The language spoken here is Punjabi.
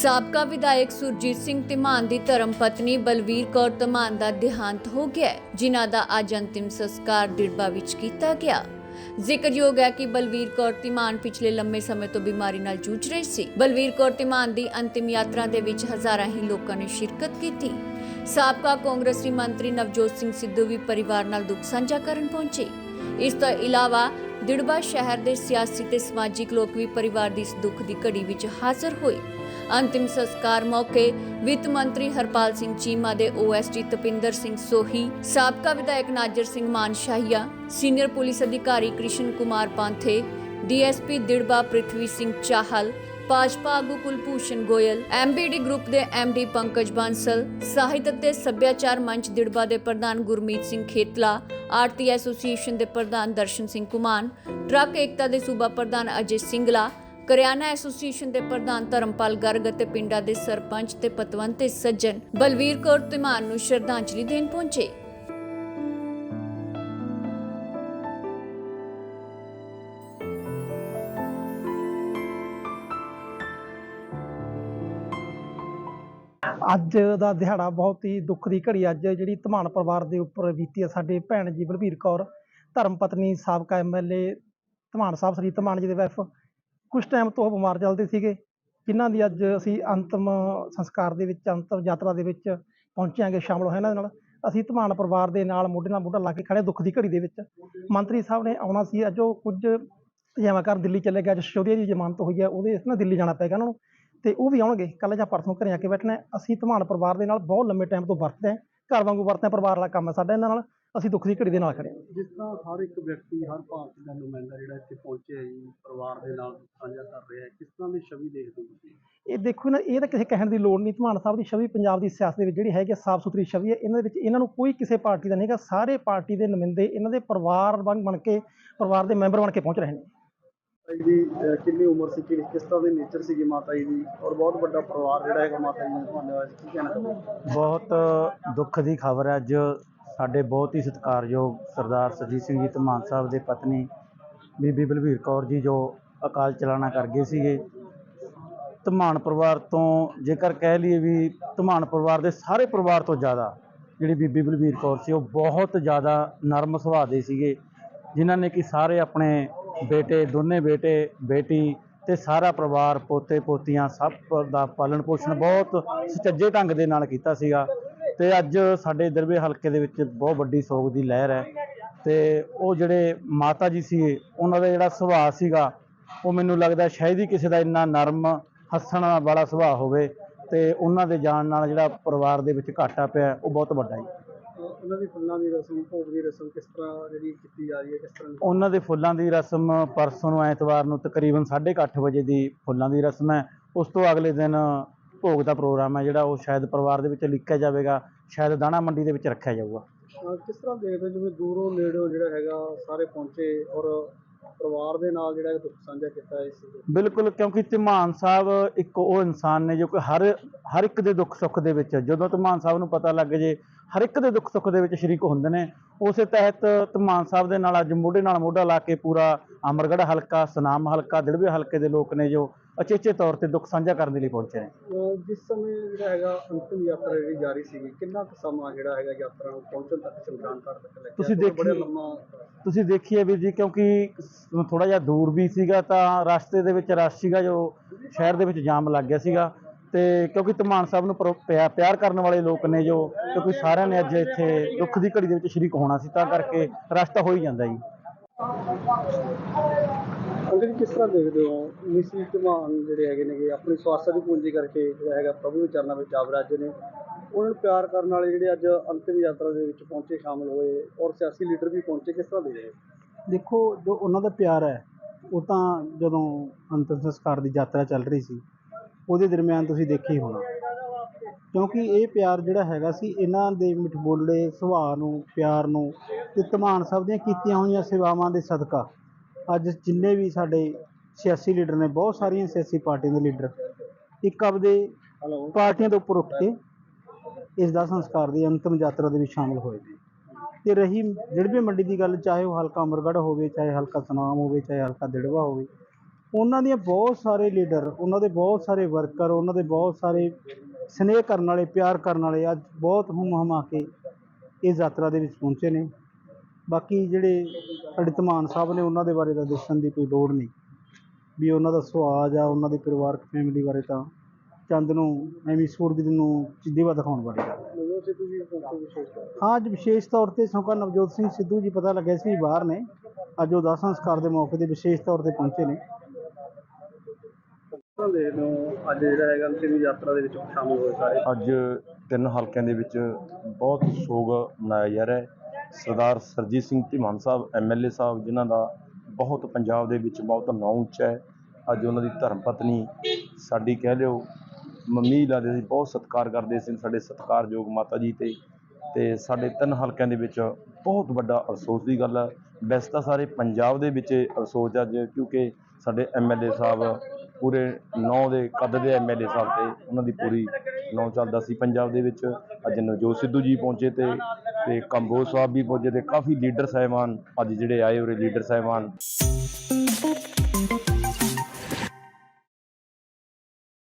ਸਾਬਕਾ ਵਿਧਾਇਕ ਸੁਰਜੀਤ ਸਿੰਘ ਧੀਮਾਨ ਦੀ ਧਰਮ ਪਤਨੀ ਬਲਵੀਰ ਕੌਰ ਧਮਾਨ ਦਾ ਦੇਹਾਂਤ ਹੋ ਗਿਆ ਜਿਨ੍ਹਾਂ ਦਾ ਅੱਜ ਅੰਤਿਮ ਸੰਸਕਾਰ ਦਿੜਬਾ ਵਿੱਚ ਕੀਤਾ ਗਿਆ। ਜ਼ਿਕਰਯੋਗ ਹੈ ਕਿ ਬਲਵੀਰ ਕੌਰ ਧੀਮਾਨ ਪਿਛਲੇ ਲੰਮੇ ਸਮੇਂ ਤੋਂ ਬਿਮਾਰੀ ਨਾਲ ਜੂਝ ਰਹੀ ਸੀ। ਬਲਵੀਰ ਕੌਰ ਤਿਮਾਨ ਦੀ ਅੰਤਿਮ ਯਾਤਰਾ ਦੇ ਵਿੱਚ ਹਜ਼ਾਰਾਂ ਹੀ ਲੋਕਾਂ ਨੇ ਸ਼ਿਰਕਤ ਕੀਤੀ। ਸਾਬਕਾ ਕਾਂਗਰਸੀ ਮੰਤਰੀ ਨਵਜੋਤ ਸਿੰਘ ਸਿੱਧੂ ਵੀ ਪਰਿਵਾਰ ਨਾਲ ਦੁੱਖ ਸਾਂਝਾ ਕਰਨ ਪਹੁੰਚੇ। ਇਸ ਤੋਂ ਇਲਾਵਾ ਦਿੜਬਾ ਸ਼ਹਿਰ ਦੇ ਸਿਆਸੀ ਤੇ ਸਮਾਜਿਕ ਲੋਕ ਵੀ ਪਰਿਵਾਰ ਦੀ ਇਸ ਦੁੱਖ ਦੀ ਘੜੀ ਵਿੱਚ ਹਾਜ਼ਰ ਹੋਏ। ਅੰਤਿਮ ਸੰਸਕਾਰ ਮੌਕੇ ਵਿੱਤ ਮੰਤਰੀ ਹਰਪਾਲ ਸਿੰਘ ਚੀਮਾ ਦੇ ਓਐਸਡੀ ਤਪਿੰਦਰ ਸਿੰਘ ਸੋਹੀ, ਸਾਬਕਾ ਵਿਧਾਇਕ ਨਾਜਰ ਸਿੰਘ ਮਾਨਸ਼ਾਹੀਆ, ਸੀਨੀਅਰ ਪੁਲਿਸ ਅਧਿਕਾਰੀ ਕ੍ਰਿਸ਼ਨ ਕੁਮਾਰ ਪਾਂਥੇ ਡੀਐਸਪੀ ਦਿੜਬਾ ਪ੍ਰਿਥਵੀ ਸਿੰਘ ਚਾਹਲ, ਭਾਜਪਾ ਆਗੂ ਕੁਲਭੂਸ਼ਣ ਗੋਇਲ ਐਮਬੀਡੀ ਗਰੁੱਪ ਦੇ ਐਮਡੀ ਪੰਕਜ ਬਾਂਸਲ, ਸਾਹਿਤ ਅਤੇ ਸੱਭਿਆਚਾਰ ਮੰਚ ਦਿੜਬਾ ਦੇ ਪ੍ਰਧਾਨ ਗੁਰਮੀਤ ਸਿੰਘ ਖੇਤਲਾ ਆਰਤੀ ਐਸੋਸੀਏਸ਼ਨ ਦੇ ਪ੍ਰਧਾਨ ਦਰਸ਼ਨ ਸਿੰਘ ਕੁਮਾਨ, ਟਰੱਕ ਏਕਤਾ ਦੇ ਸੂਬਾ ਪ੍ਰਧਾਨ ਅਜੇ ਸਿੰਗਲਾ ਕਰਿਆਨਾ ਐਸੋਸੀਏਸ਼ਨ ਦੇ ਪ੍ਰਧਾਨ ਧਰਮਪਾਲ ਗਰਗ ਅਤੇ ਪਿੰਡਾਂ ਦੇ ਸਰਪੰਚ ਤੇ ਪਤਵੰਤ ਸੱਜਣ ਬਲਵੀਰ ਕੌਰ ਧੀਮਾਨ ਨੂੰ ਸ਼ਰਧਾਂਜਲੀ ਦੇਣ ਪਹੁੰਚੇ। ਅੱਜ ਦਾ ਦਿਹਾੜਾ ਬਹੁਤ ਹੀ ਦੁੱਖ ਦੀ ਘੜੀ ਅੱਜ ਜਿਹੜੀ ਧਮਾਨ ਪਰਿਵਾਰ ਦੇ ਉੱਪਰ ਬੀਤੀ ਹੈ ਸਾਡੇ ਭੈਣ ਜੀ ਬਲਬੀਰ ਕੌਰ, ਧਰਮ ਪਤਨੀ, ਸਾਬਕਾ ਐਮਐਲਏ ਧਮਾਨ ਸਾਹਿਬ, ਸ੍ਰੀ ਧਮਾਨ ਜੀ ਦੇ ਵਾਈਫ ਕੁਝ ਟਾਈਮ ਤੋਂ ਉਹ ਬਿਮਾਰ ਚੱਲਦੇ ਸੀਗੇ, ਜਿਨ੍ਹਾਂ ਦੀ ਅੱਜ ਅਸੀਂ ਅੰਤਮ ਸੰਸਕਾਰ ਦੇ ਵਿੱਚ, ਅੰਤਮ ਯਾਤਰਾ ਦੇ ਵਿੱਚ ਪਹੁੰਚਾਂਗੇ ਸ਼ਾਮਲ ਹੋਏ ਇਹਨਾਂ ਦੇ ਨਾਲ। ਅਸੀਂ ਧਮਾਨ ਪਰਿਵਾਰ ਦੇ ਨਾਲ, ਮੋਢੇ ਨਾਲ ਮੋਢਾ ਲਾ ਕੇ ਖੜੇ ਦੁੱਖ ਦੀ ਘੜੀ ਦੇ ਵਿੱਚ। ਮੰਤਰੀ ਸਾਹਿਬ ਨੇ ਆਉਣਾ ਸੀ, ਅੱਜ ਉਹ ਕੁਝ ਜਿਵੇਂ ਕਰ ਦਿੱਲੀ ਚਲੇ ਗਿਆ ਅੱਜ ਦੀ ਜ਼ਮਾਨਤ ਹੋਈ ਹੈ, ਉਹਦੇ ਇਸ ਨਾਲ ਦਿੱਲੀ ਜਾਣਾ ਪਏਗਾ ਉਹਨਾਂ ਨੂੰ। ਤੇ ਉਹ ਵੀ ਆਉਣਗੇ, ਕੱਲ੍ਹ ਜਾਂ ਪਰਸੋਂ ਘਰੇ ਆ ਕੇ ਬੈਠਣਾ ਅਸੀਂ ਧਮਾਨ ਪਰਿਵਾਰ ਦੇ ਨਾਲ ਬਹੁਤ ਲੰਮੇ ਟਾਈਮ ਤੋਂ ਵਰਤਦੇ ਹਾਂ, ਘਰ ਵਾਂਗੂ ਵਰਤਦੇ ਹਾਂ, ਪਰਿਵਾਰ ਵਾਲਾ ਕੰਮ ਹੈ ਸਾਡਾ ਇਹਨਾਂ ਨਾਲ। ਅਸੀਂ ਦੁੱਖ ਦੀ ਘੜੀ ਦੇ ਨਾਲ ਖੜੇ ਹਾਂ। ਜਿਸ ਤਰ੍ਹਾਂ ਹਰ ਇੱਕ ਵਿਅਕਤੀ ਹਰ ਭਾਰਤ ਦਾ ਨੁਮਾਇੰਦਾ ਜਿਹੜਾ ਇੱਥੇ ਪਹੁੰਚਿਆ ਜੀ ਪਰਿਵਾਰ ਦੇ ਨਾਲ ਸਾਂਝਾ ਕਰ ਰਿਹਾ ਹੈ ਕਿਸ ਤਰ੍ਹਾਂ ਦੀ ਛਵੀ ਦੇਖਦੇ ਹੋ ਤੁਸੀਂ? ਇਹ ਦੇਖੋ ਨਾ ਇਹ ਤਾਂ ਕਿਸੇ ਕਹਿਣ ਦੀ ਲੋੜ ਨਹੀਂ। ਧਮਾਨ ਸਾਹਿਬ ਦੀ ਛਵੀ ਪੰਜਾਬ ਦੀ ਸਿਆਸਤ ਦੇ ਵਿੱਚ ਜਿਹੜੀ ਹੈਗੀ ਸਾਫ਼ ਸੁਥਰੀ ਛਵੀ ਹੈ। ਇਹਨਾਂ ਦੇ ਵਿੱਚ ਇਹਨਾਂ ਨੂੰ ਕੋਈ ਕਿਸੇ ਪਾਰਟੀ ਦਾ ਨਹੀਂ ਹੈਗਾ। ਸਾਰੇ ਪਾਰਟੀ ਦੇ ਨੁਮਾਇੰਦੇ ਇਹਨਾਂ ਦੇ ਪਰਿਵਾਰ ਬਣ ਬਣ ਕੇ ਪਰਿਵਾਰ ਦੇ ਮੈਂਬਰ ਬਣ ਕੇ ਪਹੁੰਚ ਰਹੇ ਨੇ। ਮਾਤਾ ਜੀ ਦੀ ਅਹ, ਕਿੰਨੀ ਉਮਰ ਸੀ? ਕਿ ਕਿਸ ਤਰ੍ਹਾਂ ਦੀ ਨੇਚਰ ਸੀਗੀ ਮਾਤਾ ਜੀ ਦੀ? ਔਰ ਬਹੁਤ ਵੱਡਾ ਪਰਿਵਾਰ ਜਿਹੜਾ ਹੈਗਾ ਮਾਤਾ ਜੀ ਨੇ ਤੁਹਾਡੇ ਵਾਸਤੇ ਕੀ ਕਹਿਣਾ ਬਹੁਤ ਦੁੱਖ ਦੀ ਖਬਰ ਹੈ। ਅੱਜ ਸਾਡੇ ਬਹੁਤ ਹੀ ਸਤਿਕਾਰਯੋਗ ਸਰਦਾਰ ਸਰਜੀਤ ਸਿੰਘ ਜੀ ਧਮਾਨ ਸਾਹਿਬ ਦੇ ਪਤਨੀ ਬੀਬੀ ਬਲਵੀਰ ਕੌਰ ਜੀ ਜੋ ਅਕਾਲ ਚਲਾਣਾ ਕਰ ਗਏ ਸੀਗੇ। ਧਮਾਨ ਪਰਿਵਾਰ ਤੋਂ ਜੇਕਰ ਕਹਿ ਲਈਏ ਵੀ ਧਮਾਨ ਪਰਿਵਾਰ ਦੇ ਸਾਰੇ ਪਰਿਵਾਰ ਤੋਂ ਜ਼ਿਆਦਾ ਜਿਹੜੀ ਬੀਬੀ ਬਲਵੀਰ ਕੌਰ ਸੀ, ਉਹ ਬਹੁਤ ਜ਼ਿਆਦਾ ਨਰਮ ਸੁਭਾਅ ਦੇ ਸੀਗੇ। ਜਿਨ੍ਹਾਂ ਨੇ ਕਿ ਸਾਰੇ ਆਪਣੇ ਬੇਟੇ, ਦੋਨੇ ਬੇਟੇ, ਬੇਟੀ ਤੇ ਸਾਰਾ ਪਰਿਵਾਰ, ਪੋਤੇ, ਪੋਤੀਆਂ ਸਭ ਦਾ ਪਾਲਣ ਪੋਸ਼ਣ ਬਹੁਤ ਸੁਚੱਜੇ ਢੰਗ ਦੇ ਨਾਲ ਕੀਤਾ ਸੀਗਾ। ਤੇ ਅੱਜ ਸਾਡੇ ਦਰਵੇ ਹਲਕੇ ਦੇ ਵਿੱਚ ਬਹੁਤ ਵੱਡੀ ਸੋਗ ਦੀ ਲਹਿਰ ਹੈ ਤੇ ਉਹ ਜਿਹੜੇ ਮਾਤਾ ਜੀ ਸੀ ਉਹਨਾਂ ਦਾ ਜਿਹੜਾ ਸੁਭਾਅ ਸੀਗਾ ਉਹ ਮੈਨੂੰ ਲੱਗਦਾ ਸ਼ਾਇਦ ਹੀ ਕਿਸੇ ਦਾ ਇੰਨਾ ਨਰਮ ਹੱਸਣ ਵਾਲਾ ਸੁਭਾਅ ਹੋਵੇ ਤੇ ਉਹਨਾਂ ਦੇ ਜਾਣ ਨਾਲ ਜਿਹੜਾ ਪਰਿਵਾਰ ਦੇ ਵਿੱਚ ਘਾਟਾ ਪਿਆ ਉਹ ਬਹੁਤ ਵੱਡਾ ਹੈ ਉਹਨਾਂ ਦੀ ਫੁੱਲਾਂ ਦੀ ਰਸਮ ਭੋਗ ਦੀ ਰਸਮ ਕਿਸ ਤਰ੍ਹਾਂ ਜਿਹੜੀ ਕੀਤੀ ਜਾ ਰਹੀ ਹੈ ਕਿਸ ਤਰ੍ਹਾਂ? ਉਹਨਾਂ ਦੇ ਫੁੱਲਾਂ ਦੀ ਰਸਮ ਪਰਸੋਂ ਨੂੰ ਐਤਵਾਰ ਨੂੰ ਤਕਰੀਬਨ 8:30 ਵਜੇ ਦੀ ਫੁੱਲਾਂ ਦੀ ਰਸਮ ਹੈ। ਉਸ ਤੋਂ ਅਗਲੇ ਦਿਨ ਭੋਗ ਦਾ ਪ੍ਰੋਗਰਾਮ ਹੈ ਜਿਹੜਾ ਉਹ ਸ਼ਾਇਦ ਪਰਿਵਾਰ ਦੇ ਵਿੱਚ ਲਿਖਿਆ ਜਾਵੇਗਾ ਸ਼ਾਇਦ ਦਾਣਾ ਮੰਡੀ ਦੇ ਵਿੱਚ ਰੱਖਿਆ ਜਾਊਗਾ। ਕਿਸ ਤਰ੍ਹਾਂ ਦੇਖਦੇ ਜਿਵੇਂ ਦੂਰੋਂ ਨੇੜਿਓਂ ਜਿਹੜਾ ਹੈਗਾ ਸਾਰੇ ਪਹੁੰਚੇ ਔਰ ਪਰਿਵਾਰ ਦੇ ਨਾਲ ਜਿਹੜਾ ਦੁੱਖ ਸਾਂਝਾ ਕੀਤਾ ਇਸ ਬਿਲਕੁਲ ਕਿਉਂਕਿ ਧਮਾਨ ਸਾਹਿਬ ਇੱਕ ਉਹ ਇਨਸਾਨ ਨੇ ਜੋ ਕਿ ਹਰ ਹਰ ਇੱਕ ਦੇ ਦੁੱਖ ਸੁੱਖ ਦੇ ਵਿੱਚ ਜਦੋਂ ਧਮਾਨ ਸਾਹਿਬ ਨੂੰ ਪਤਾ ਲੱਗ ਜੇ ਹਰ ਇੱਕ ਦੇ ਦੁੱਖ ਸੁੱਖ ਦੇ ਵਿੱਚ ਸ਼ਰੀਕ ਹੁੰਦੇ ਨੇ ਉਸੇ ਤਹਿਤ ਧਮਾਨ ਸਾਹਿਬ ਦੇ ਨਾਲ ਅੱਜ ਮੋਢੇ ਨਾਲ ਮੋਢਾ ਲਾ ਕੇ ਪੂਰਾ ਅਮਰਗੜ੍ਹ ਹਲਕਾ ਸੁਨਾਮ ਹਲਕਾ ਦਿੜਵੇ ਹਲਕੇ ਦੇ ਲੋਕ ਨੇ ਜੋ ਅਚੇਚੇ ਤੌਰ ਤੇ ਦੁੱਖ ਸਾਂਝਾ ਕਰਨ ਦੇ ਲਈ ਪਹੁੰਚੇ ਨੇ। ਅਹ, ਜਿਸ ਸਮੇਂ ਜਿਹੜਾ ਹੈਗਾ ਅੰਤਿਮ ਯਾਤਰਾ ਜਿਹੜੀ ਜਾਰੀ ਸੀਗੀ ਕਿੰਨਾ ਕੁ ਸਮਾਂ ਜਿਹੜਾ ਹੈਗਾ ਯਾਤਰਾ ਨੂੰ ਪਹੁੰਚਣ ਤੱਕ ਸ਼ਮਸ਼ਾਨ ਘਾਟ ਤੱਕ ਲੱਗਿਆ ਤੁਸੀਂ ਬੜਾ ਦੇਖੀ- ਲੰਮਾ ਤੁਸੀਂ ਦੇਖੀਏ ਵੀਰ ਜੀ ਕਿਉਂਕਿ ਥੋੜਾ ਜਿਹਾ ਦੂਰ ਵੀ ਸੀਗਾ ਤਾਂ ਰਸਤੇ ਦੇ ਵਿੱਚ ਰਸ਼ ਸੀਗਾ ਜੋ ਸ਼ਹਿਰ ਦੇ ਵਿੱਚ ਜਾਮ ਲੱਗ ਗਿਆ ਸੀਗਾ। ਤੇ ਕਿਉਂਕਿ ਧਮਾਨ ਸਾਹਿਬ ਨੂੰ ਪਰ- ਪਿਆ- ਪਿਆਰ ਕਰਨ ਵਾਲੇ ਲੋਕ ਨੇ ਜੋ ਕਿਉਂਕਿ ਸਾਰਿਆਂ ਨੇ ਅੱਜ ਇੱਥੇ ਦੁੱਖ ਦੀ ਘੜੀ ਦੇ ਵਿੱਚ ਸ਼ਰੀਕ ਹੋਣਾ ਸੀ ਤਾਂ ਕਰਕੇ ਰਸ਼ ਤਾਂ ਹੋ ਹੀ ਜਾਂਦਾ ਜੀ। ਅੰਕਲ ਕਿਸ ਤਰ੍ਹਾਂ ਦੇਖਦੇ ਹੋ? ਮਿਸੀ ਧਮਾਨ ਜਿਹੜੇ ਹੈਗੇ ਨੇਗੇ, ਆਪਣੀ ਸਵਾਸਥ ਦੀ ਪੂੰਜੀ ਕਰਕੇ ਜਿਹੜਾ ਹੈਗਾ ਪ੍ਰਭੂ ਦੇ ਚਰਨਾਂ ਵਿੱਚ ਆ ਵਿਰਾਜੇ ਨੇ। ਉਹਨਾਂ ਨੂੰ ਪਿਆਰ ਕਰਨ ਵਾਲੇ ਜਿਹੜੇ ਅੱਜ ਅੰਤਿਮ ਯਾਤਰਾ ਦੇ ਵਿੱਚ ਪਹੁੰਚੇ ਸ਼ਾਮਲ ਹੋਏ ਔਰ ਸਿਆਸੀ ਲੀਡਰ ਵੀ ਪਹੁੰਚੇ, ਕਿਸ ਤਰ੍ਹਾਂ ਦੇਖਦੇ ਹੋ? ਦੇਖੋ, ਜੋ ਉਹਨਾਂ ਦਾ ਪਿਆਰ ਹੈ, ਉਹ ਤਾਂ ਜਦੋਂ ਅੰਤਿਮ ਸੰਸਕਾਰ ਦੀ ਯਾਤਰਾ ਚੱਲ ਰਹੀ ਸੀ, ਉਹਦੇ ਦਰਮਿਆਨ ਤੁਸੀਂ ਦੇਖੀ ਹੋਣਾ। ਕਿਉਂਕਿ ਇਹ ਪਿਆਰ ਜਿਹੜਾ ਹੈਗਾ ਸੀ, ਇਹਨਾਂ ਦੇ ਮਿਠਬੋਲੇ ਸੁਭਾਅ ਨੂੰ, ਪਿਆਰ ਨੂੰ ਤੇ ਧਮਾਨ ਸਾਹਿਬ ਦੀਆਂ ਕੀਤੀਆਂ ਹੋਈਆਂ ਸੇਵਾਵਾਂ ਦੇ ਸਦਕਾ। ਅੱਜ ਜਿੰਨੇ ਵੀ ਸਾਡੇ ਸਿਆਸੀ ਲੀਡਰ ਨੇ ਬਹੁਤ ਸਾਰੀਆਂ ਸਿਆਸੀ ਪਾਰਟੀਆਂ ਦੇ ਲੀਡਰ ਇੱਕ ਆਪਦੇ ਪਾਰਟੀਆਂ ਤੋਂ ਉੱਪਰ ਉੱਠ ਕੇ ਇਸ ਦਾ ਸੰਸਕਾਰ ਦੀ ਅੰਤਿਮ ਯਾਤਰਾ ਦੇ ਵਿੱਚ ਸ਼ਾਮਲ ਹੋਏ। ਨੇ ਤੇ ਰਹੀ ਦਿੜਵੇ ਮੰਡੀ ਦੀ ਗੱਲ ਚਾਹੇ ਉਹ ਹਲਕਾ ਅਮਰਗੜ੍ਹ ਹੋਵੇ ਚਾਹੇ ਹਲਕਾ ਸੁਨਾਮ ਹੋਵੇ ਚਾਹੇ ਹਲਕਾ ਦਿੜਵਾ ਹੋਵੇ ਉਹਨਾਂ ਦੀਆਂ ਬਹੁਤ ਸਾਰੇ ਲੀਡਰ ਉਹਨਾਂ ਦੇ ਬਹੁਤ ਸਾਰੇ ਵਰਕਰ ਉਹਨਾਂ ਦੇ ਬਹੁਤ ਸਾਰੇ ਸਨੇਹ ਕਰਨ ਵਾਲੇ ਪਿਆਰ ਕਰਨ ਵਾਲੇ ਅੱਜ ਬਹੁਤ ਹੁੰਮ ਹਮਾ ਕੇ ਇਸ ਯਾਤਰਾ ਦੇ ਵਿੱਚ ਪਹੁੰਚੇ ਨੇ। ਬਾਕੀ ਜਿਹੜੇ ਸਾਡੇ ਧਮਾਨ ਸਾਹਿਬ ਨੇ ਉਹਨਾਂ ਦੇ ਬਾਰੇ ਤਾਂ ਦੱਸਣ ਦੀ ਕੋਈ ਲੋੜ ਨਹੀਂ। ਵੀ ਉਹਨਾਂ ਦਾ ਸੁਆਜ ਆ ਉਹਨਾਂ ਦੀ ਪਰਿਵਾਰਕ ਫੈਮਿਲੀ ਬਾਰੇ ਤਾਂ ਚੰਦ ਨੂੰ ਐਵੇਂ ਸੂਰਜ ਨੂੰ ਦੀਵਾ ਦਿਖਾਉਣ ਵਾਲੀ ਗੱਲ। ਹੈ ਅੱਜ ਵਿਸ਼ੇਸ਼ ਤੌਰ ਤੇ ਸੌਕਾ ਨਵਜੋਤ ਸਿੰਘ ਸਿੱਧੂ ਜੀ ਪਤਾ ਲੱਗਿਆ ਸੀ ਬਾਹਰ ਨੇ। ਅੱਜ ਉਹ ਦਾਹ ਸੰਸਕਾਰ ਦੇ ਮੌਕੇ ਤੇ ਵਿਸ਼ੇਸ਼ ਤੌਰ ਤੇ ਪਹੁੰਚੇ ਨੇ। ਅੱਜ ਜਿਹੜਾ ਹੈਗਾ ਅੰਤਿਮ ਯਾਤਰਾ ਦੇ ਵਿੱਚ ਸ਼ਾਮਲ ਹੋਏ ਸਾਰੇ। ਅੱਜ ਤਿੰਨ ਹਲਕਿਆਂ ਦੇ ਵਿੱਚ ਬਹੁਤ ਸੋਗ ਮਨਾਇਆ ਜਾ ਰਿਹਾ ਹੈ। ਸਰਦਾਰ ਸਰਜੀਤ ਸਿੰਘ ਧੀਮਾਨ ਸਾਹਿਬ ਐਮਐਲਏ ਸਾਹਿਬ, ਜਿਨ੍ਹਾਂ ਦਾ ਬਹੁਤ ਪੰਜਾਬ ਦੇ ਵਿੱਚ ਬਹੁਤ ਨਾਂ ਉੱਚਾ ਹੈ। ਅੱਜ ਉਹਨਾਂ ਦੀ ਧਰਮ ਪਤਨੀ ਸਾਡੀ ਕਹਿ ਲਿਓ, ਮੰਮੀ ਲੱਗਦੇ ਸੀ, ਬਹੁਤ ਸਤਿਕਾਰ ਕਰਦੇ ਸੀ ਸਾਡੇ ਸਤਿਕਾਰਯੋਗ ਮਾਤਾ ਜੀ ਤੇ ਤੇ ਸਾਡੇ ਤਿੰਨ ਹਲਕਿਆਂ ਦੇ ਵਿੱਚ ਬਹੁਤ ਵੱਡਾ ਅਫਸੋਸ ਦੀ ਗੱਲ ਹੈ ਵੈਸੇ ਤਾਂ ਸਾਰੇ ਪੰਜਾਬ ਦੇ ਵਿੱਚ ਅਫਸੋਸ ਅੱਜ, ਕਿਉਂਕਿ ਸਾਡੇ ਐਮਐਲਏ ਸਾਹਿਬ ਪੂਰੇ ਨੌ ਦੇ ਕੱਦ ਦੇ ਐਮਐਲਏ ਸਾਹਿਬ ਤੇ ਉਹਨਾਂ ਦੀ ਪੂਰੀ ਨੌ ਚੱਲਦਾ ਸੀ ਪੰਜਾਬ ਦੇ ਵਿੱਚ। ਅੱਜ ਨਵਜੋਤ ਸਿੱਧੂ ਜੀ ਪਹੁੰਚੇ ਤੇ ਤੇ ਕੰਬੋਜ ਸਾਹਿਬ ਵੀ ਪਹੁੰਚੇ ਤੇ ਕਾਫੀ ਲੀਡਰ ਸਾਹਿਬਾਨ ਅੱਜ ਜਿਹੜੇ ਆਏ ਉਰੇ ਲੀਡਰ ਸਾਹਿਬਾਨ।